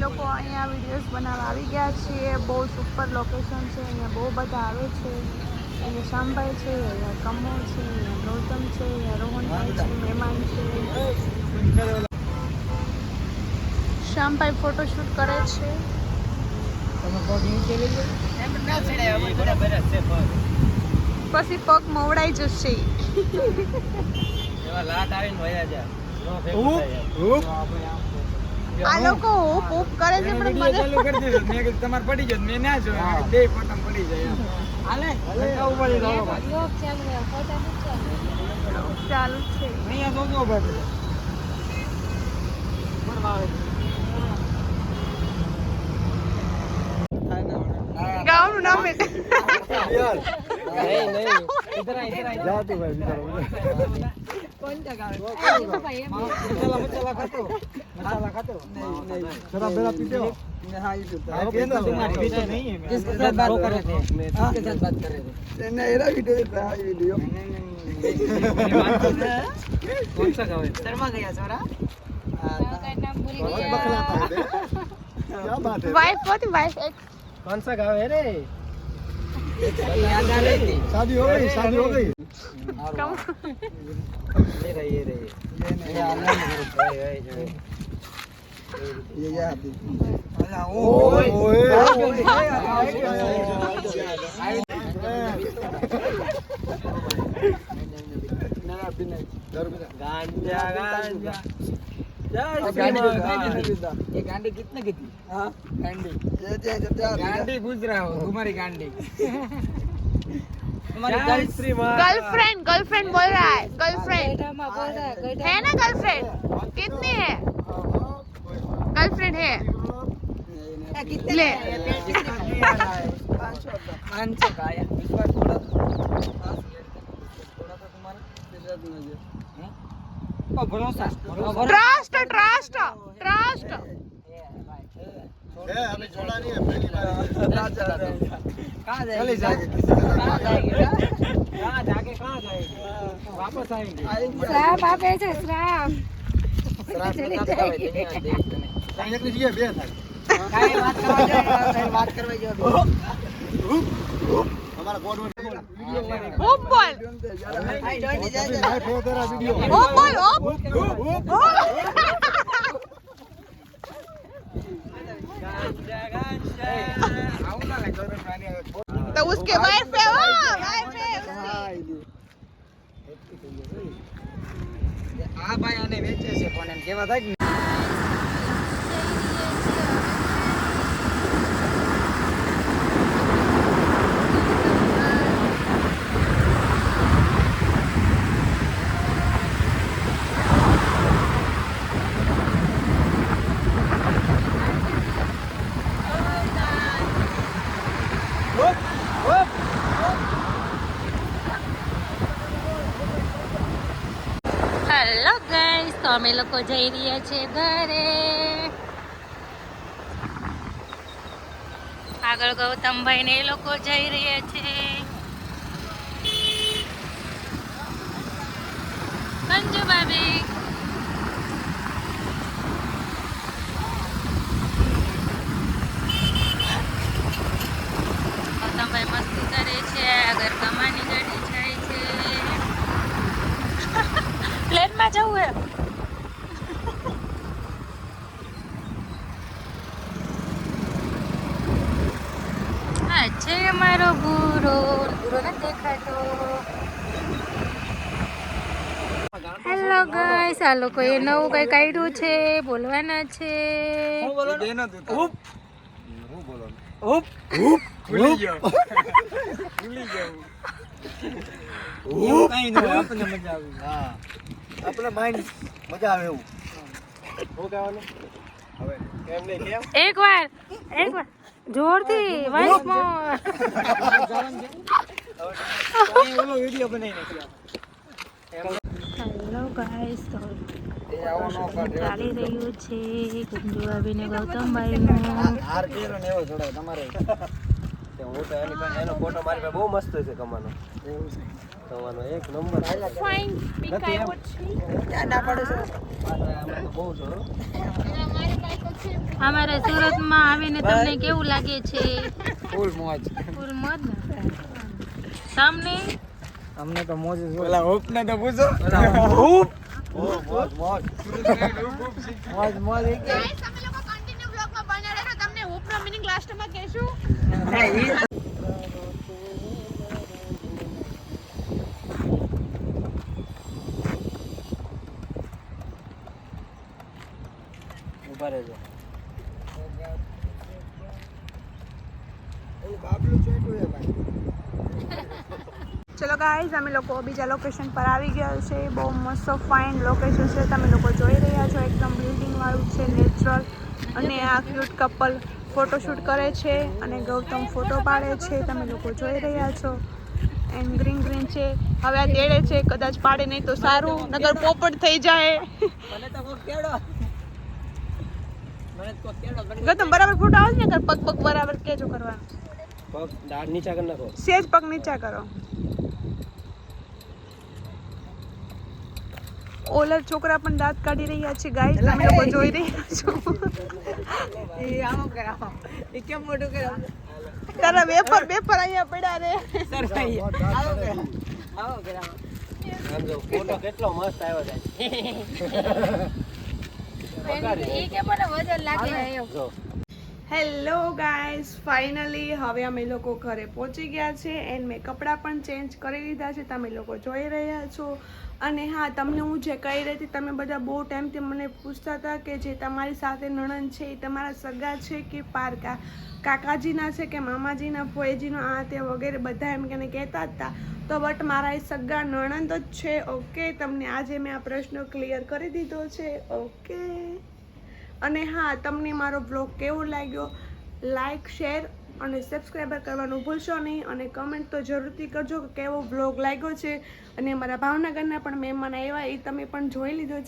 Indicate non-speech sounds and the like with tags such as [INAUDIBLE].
લોકો અહીંયા વિડીયોઝ બનાવવા આવી ગયા છીએ બહુ સુપર લોકેશન છે અહીંયા બહુ બધા આવે છે અહીંયા શામભાઈ છે અહીંયા કમો છે અહીંયા ગૌતમ છે અહીંયા રોહનભાઈ છે મહેમાન છે શ્યામભાઈ ફોટોશૂટ કરે છે. પછી પગ મવડાઈ જશે. આ લોકો ઉપ ઉપ કરે છે પણ મને તમારે પડી જાય મેં ના જો બે પતંગ પડી જાય હાલે? ચાલુ છે. અહીંયા જોજો ભાઈ ગામનું નામ એ- નહીં નહીં ઇધર આ ઇધર આ જા તું ભાઈ મસાલા મસાલા ખાતો મસાલા ખાતો નહીં નહીં જરા પેલા પીટો हाँ ये पीता है ये तो तुम्हारी पीते नहीं है किसके साथ बात कर रहे थे किसके साथ बात कर रहे थे नहीं एरा वीडियो देख रहा है वीडियो कौन सा गाँव है शर्मा गया छोरा क्या बात है વાઇફ હોતી વાઇફ એક कौन सा गाँव है रे याद आ रही थी शादी हो गई शादी हो गई કમ ये रही ये रही ये आना ओए, ओए, ओए। ये क्या आती ओए, ओए। गांजा गांजा जय अब श्री गांडी महाकाल। कितना ये गांडी कितने की थी गांडी पूछ रहा हो तुम्हारी गांडी गर्लफ्रेंड गर्लफ्रेंड बोल रहा है गर्लफ्रेंड है ना गर्लफ्रेंड कितनी है गर्लफ्रेंड है कितने भरोसा ट्रस्ट ट्रस्ट ट्रस्ट है अभी छोड़ा नहीं है पहली बार कहाँ चली जाएगी जाएगी किसी के कहाँ साथ जाएगी कहाँ जाके कहाँ जाएगी वापस आएंगे શ્રાપ આપે છે શ્રાપ कहीं एक लिए बे था વાત કરવા જાવ हमारा बोर्ड में ઓપ બોલ लाइफ है तेरा वीडियो ઓપ બોલ ઓપ उसके वाइफ है वो वाइफ है उसकी આ ભાઈ આને વેચે છે પણ એમ કેવા થાય અમે લોકો જઈ રહ્યા છીએ ઘરે. આગળ ગૌતમભાઈ ને એ લોકો જઈ રહ્યા છે. મંજુ ભાભી ગૌતમભાઈ મસ્તી કરે છે આગળ કમાની ગાડી જાય છે પ્લેનમાં જવું હે છે મારો ભૂરો ભૂરો ન દેખાતો. હેલો ગાઈસ આ લોકો એ નવું કઈ કાઢ્યું છે બોલવાના છે. એક વાર એક વાર જોરથી વાઇસ ઓલો વિડિયો બનાવી નાખ્યો હેલો ગાઈસ તો ચાલી રહ્યું છે? ગુંજુભાભી ને ગૌતમભાઈનું. હાર કેરો ને એવો જોડાય તમારે. તે હું તો એની પાસે એનો ફોટો મારી પાસે બહુ મસ્ત છે કમાનો. કમાનો એક નંબર. ફાઇન પિક આવ્યો છે. ના પડે છે? બહુ જોરો અમારે અમારા સુરતમાં આવીને તમને કેવું લાગે છે? ફૂલ મોજ. ફૂલ મોજ તમને? અમને તો મોજ ઓલા હોપ ને તો પૂછો. હોપ મોજ મોજ. મોજ મોજ. મોજ કે ગાઈસ તમે લોકો કન્ટિન્યુ બ્લોગમાં બન્યા રહેજો. તમને હુપનો મીનિંગ લાસ્ટમાં કહેશું. ઊભા રહેજો. ચલો ગાઈઝ અમે લોકો બીજા લોકેશન પર આવી ગયા છે. બહુ મસ્ત ફાઇન લોકેશન છે. તમે લોકો જોઈ રહ્યા છો, એકદમ બિલ્ડિંગવાળું છે નેચરલ અને આ ક્યુટ કપલ ફોટોશૂટ કરે છે અને ગૌતમ ફોટો પાડે છે. તમે લોકો જોઈ રહ્યા છો. એન્ડ ગ્રીન ગ્રીન છે. હવે આ તેડે છે. કદાચ પાડે નહીં તો સારું. નગર પોપટ થઈ જાય. ગૌતમ બરાબર ફોટો આવે ને પગ પગ બરાબર કેજો કરવાનું પગ નીચા કરી નાખો. સેજ પગ નીચા કરો. ઓલર છોકરા પણ દાંત કાઢી રહ્યા છે ગાય તમે લોકો જોઈ રહ્યા છો. એ આમ કરાવો એ કેમ મોટું કરાવો તારા વેપર વેપર અહીંયા પડ્યા રે. સર ભાઈ આવો કરાવો આવો. કરાવો ફોટો કેટલો મસ્ત આવ્યો છે. [LAUGHS] એ કે મને વજન લાગે જો. હેલો ગાઈઝ ફાઇનલી હવે અમે લોકો ઘરે પહોંચી ગયા છે એન્ડ મેં કપડાં પણ ચેન્જ કરી લીધા છે. તમે લોકો જોઈ રહ્યા છો. અને હા, તમને હું જે કહી રહી હતી, તમે બધા બહુ ટાઈમથી મને પૂછતા હતા કે જે તમારી સાથે નણંદ છે, એ તમારા સગા છે કે પારકા? કાકાજીના છે કે મામાજીના ફોઈજીનો આ તે વગેરે બધા એમ કે કહેતા હતા. તો બટ મારા એ સગા નણંદ જ છે. ઓકે તમને આજે મેં આ પ્રશ્ન ક્લિયર કરી દીધો છે. ઓકે અને હા, તમને મારો બ્લોગ કેવો લાગ્યો? લાઈક શેર અને સબસ્ક્રાઈબર કરવાનું ભૂલશો નહીં અને કમેન્ટ તો જરૂરથી કરજો કે કેવો બ્લોગ લાગ્યો છે. અને મારા ભાવનગરના પણ મહેમાન આવ્યા એ તમે પણ જોઈ લીધો